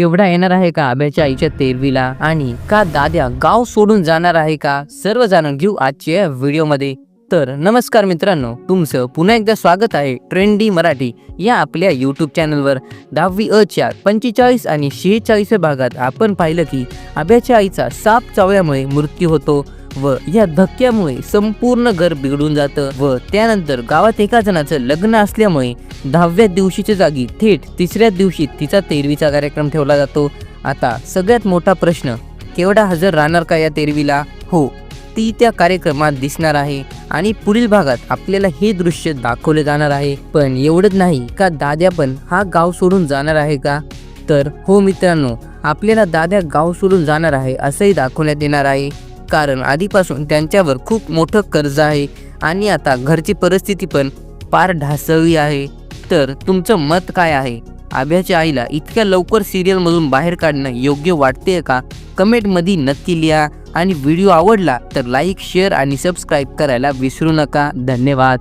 केवढा येणार आहे का आब्याच्या आईच्या तेरवीला? आणि का दाद्या गाव सोडून जाणार आहे का? सर्व जाणून घेऊ आजच्या व्हिडिओमध्ये. तर नमस्कार मित्रांनो तुमचं पुन्हा एकदा स्वागत आहे ट्रेंडी मराठी या आपल्या यूट्यूब चॅनलवर. दहावी अच्या पंचेचाळीस आणि शेहेचाळीस भागात आपण पाहिलं की आब्याच्या आईचा साप चावल्यामुळे मृत्यू होतो. व या धक्क्यामुळे संपूर्ण घर बिघडून जातं व त्यानंतर गावात एका जणाचं लग्न असल्यामुळे दहाव्या दिवशीच्या जागी थेट तिसऱ्या दिवशी तिचा तेरवीचा कार्यक्रम ठेवला जातो. आता सगळ्यात मोठा प्रश्न केवढा हजर राहणार का या तेरवीला? हो ती त्या कार्यक्रमात दिसणार आहे आणि पुढील भागात आपल्याला हे दृश्य दाखवले जाणार आहे. पण एवढंच नाही का दाद्या पण हा गाव सोडून जाणार आहे का? तर हो मित्रांनो आपल्याला दाद्या गाव सोडून जाणार आहे असंही दाखवण्यात येणार आहे. कारण आधीपासून त्यांच्यावर खूप मोठं कर्ज आहे आणि आता घरची परिस्थिती पण फार ढासळली आहे. तर तुमचं मत काय आहे? आभ्याच्या आईला इतक्या लवकर सिरियलमधून बाहेर काढणं योग्य वाटते का? कमेंटमध्ये नक्की लिहा आणि व्हिडिओ आवडला तर लाईक शेअर आणि सबस्क्राईब करायला विसरू नका. धन्यवाद.